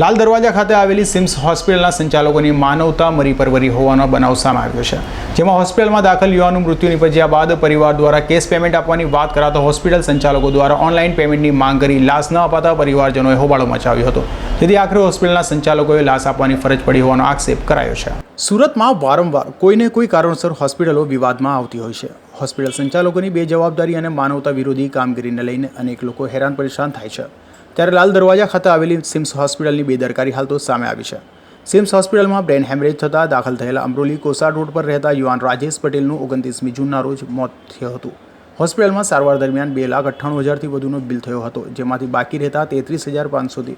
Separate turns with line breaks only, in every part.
લાલ દરવાજા ખાતે આવેલી સિમ્સ હોસ્પિટલના સંચાલકોની માનવતા મરી પરવરી હોવાનો બનાવ સામે આવ્યો છે. જેમાં હોસ્પિટલમાં દાખલ યુવાનનું મૃત્યુ નિપજ્યા બાદ પરિવાર દ્વારા કેશ પેમેન્ટ આપવાની વાત કરાતા હોસ્પિટલ સંચાલકો દ્વારા ઓનલાઈન પેમેન્ટની માંગ કરી લાશ ન અપાતા પરિવારજનોએ હોબાળો મચાવ્યો હતો. જેથી આખરે હોસ્પિટલના સંચાલકોએ લાશ આપવાની ફરજ પડી હોવાનો આક્ષેપ કરાયો છે. સુરતમાં વારંવાર કોઈને કોઈ કારણસર હોસ્પિટલો વિવાદમાં આવતી હોય છે. હોસ્પિટલ સંચાલકોની બેજવાબદારી અને માનવતા વિરોધી કામગીરીને લઈને અનેક લોકો હેરાન પરેશાન થાય છે. ત્યારે લાલ દરવાજા ખાતે આવેલી સિમ્સ હોસ્પિટલની બેદરકારી હાલ તો સામે આવી છે. સિમ્સ હોસ્પિટલમાં બ્રેન હેમરેજ થતાં દાખલ થયેલા અમરોલી કોસાડ રોડ પર રહેતા યુવાન રાજેશ પટેલનું ઓગણત્રીસમી જૂનના રોજ મોત થયું હતું. હોસ્પિટલમાં સારવાર દરમિયાન બે લાખ અઠ્ઠાણું હજારથી વધુનો બિલ થયો હતો, જેમાંથી બાકી રહેતા તેત્રીસ હજાર પાંચસોથી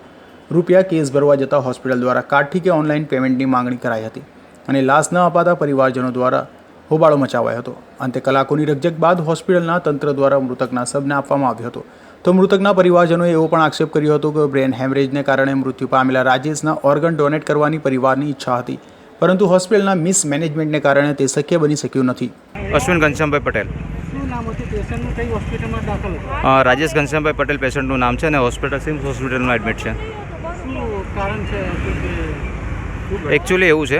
રૂપિયા કેસ ભરવા જતાં હોસ્પિટલ દ્વારા કાર્ડથી કે ઓનલાઈન પેમેન્ટની માંગણી કરાઈ હતી અને લાશ ન અપાતા પરિવારજનો દ્વારા હોબાળો મચાવાયો હતો. અંતે કલાકોની રકઝક બાદ હોસ્પિટલના તંત્ર દ્વારા મૃતકના શબને આપવામાં આવ્યો હતો. તો મૃતકના પરિવારજનોએ એવો પણ આક્ષેપ કર્યો હતો કે બ્રેન હેમરેજને કારણે મૃત્યુ પામેલા રાજેશના ઓર્ગન ડોનેટ કરવાની પરિવારની ઈચ્છા હતી. પરંતુ હોસ્પિટલના મિસમેનેજમેન્ટને કારણે તે શક્ય બની શક્યું નથી.
અશ્વિન ઘનશ્યામભાઈ પટેલ.
શું નામ હતું? પેશન્ટનું કઈ હોસ્પિટલમાં દાખલ હતું?
અ, રાજેશ ઘનશ્યામભાઈ પટેલ પેશન્ટનું નામ છે અને હોસ્પિટલ સિમ્સ હોસ્પિટલમાં એડમિટ છે? એકચ્યુઅલી એવું છે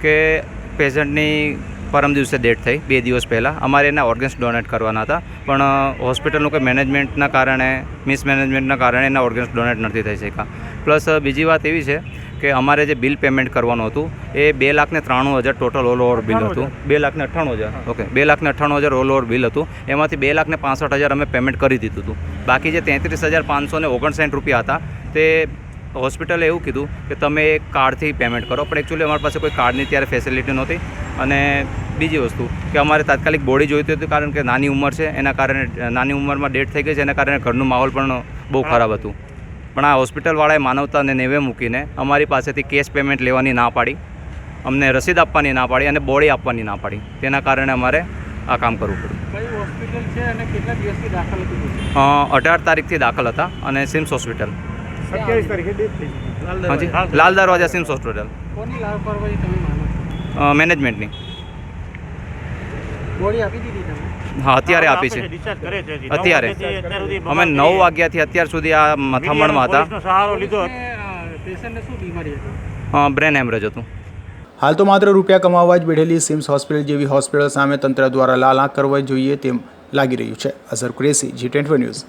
કે પેશન્ટની પરમ દિવસે ડેટ થઈ બે દિવસ પહેલાં. અમારે એના ઓર્ગન્સ ડોનેટ કરવાના હતા પણ હોસ્પિટલનું કોઈ મેનેજમેન્ટના કારણે મિસમેનેજમેન્ટના કારણે એના ઓર્ગન્સ ડોનેટ નથી થઈ શક્યા. પ્લસ બીજી વાત એવી છે કે અમારે જે બિલ પેમેન્ટ કરવાનું હતું એ બે લાખને ત્રાણું હજાર ટોટલ ઓલ ઓવર બિલ હતું. બે લાખને અઠ્ઠાણું હજાર. ઓકે બે લાખને અઠ્ઠાણું હજાર ઓલ ઓવર બિલ હતું. એમાંથી બે લાખને પાસઠ હજાર અમે પેમેન્ટ કરી દીધું હતું. બાકી જે તેત્રીસ હજાર પાંચસો ઓગણસાઠ રૂપિયા હતા તે હોસ્પિટલે એવું કીધું કે તમે એક કાર્ડથી પેમેન્ટ કરો. પણ એકચ્યુઅલી અમારી પાસે કોઈ કાર્ડની ત્યારે ફેસિલિટી નહોતી. અને બીજી વસ્તુ કે અમારે તાત્કાલિક બોડી જોઈતી હતી કારણ કે નાની ઉંમર છે. એના કારણે નાની ઉંમરમાં ડેટ થઈ ગઈ છે. એના કારણે ઘરનું માહોલ પણ બહુ ખરાબ હતું. પણ આ હોસ્પિટલવાળાએ માનવતાને નેવે મૂકીને અમારી પાસેથી કેશ પેમેન્ટ લેવાની ના પાડી. અમને રસીદ આપવાની ના પાડી અને બોડી આપવાની ના પાડી. તેના કારણે અમારે આ કામ કરવું પડ્યું. અઢાર તારીખથી દાખલ હતા અને સિમ્સ હોસ્પિટલ
સત્યાવીસ તારીખે ડેથ થઈ
હાજી. લાલ દરવાજા સિમ્સ હોસ્પિટલ
કોની લાપરવાહી તમે માનો
મેનેજમેન્ટની
ગોળી આપી દીધી તમે?
હા અત્યારે આપી છે.
ડિસ્ચાર્જ કરે છે હજી.
અત્યારે. અમે નવ વાગ્યાથી અત્યાર સુધી આ મથામણમાં હતા.
પોલીસનો સહારો લીધો
પેશન્ટને શું બીમારી હતી?
બ્રેન હેમરેજ હતું.
હાલ તો માત્ર રૂપિયા કમાવવા જ બેઠેલી સિમ્સ હોસ્પિટલ જેવી હોસ્પિટલ સામે તંત્ર દ્વારા લાલ આંખ કરવા જોઈએ તેમ લાગી રહ્યું છે. Azhar Qureshi G twenty news